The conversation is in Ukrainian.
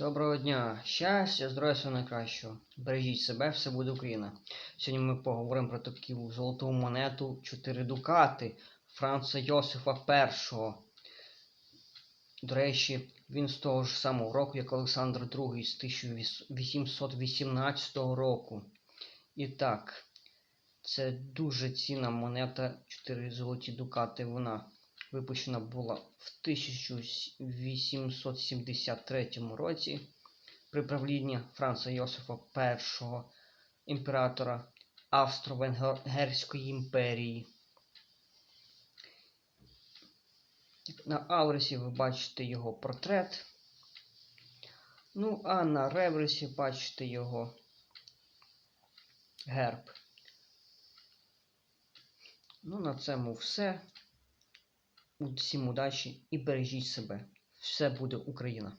Доброго дня, щастя, здоров'я всього найкращого. Бережіть себе, все буде Україна. Сьогодні ми поговоримо про таку золоту монету 4 дукати Франца Йосифа І. До речі, він з того ж самого року, як Олександр II з 1818 року. І так, це дуже цінна монета 4 золоті дукати. Вона випущена була в 1873 році при правлінні Франца Йосифа І, імператора Австро-Венгерської імперії. На ауресі ви бачите його портрет. Ну, а на реверсі бачите його герб. Ну, на цьому все. Всім удачі і бережіть себе. Все буде Україна!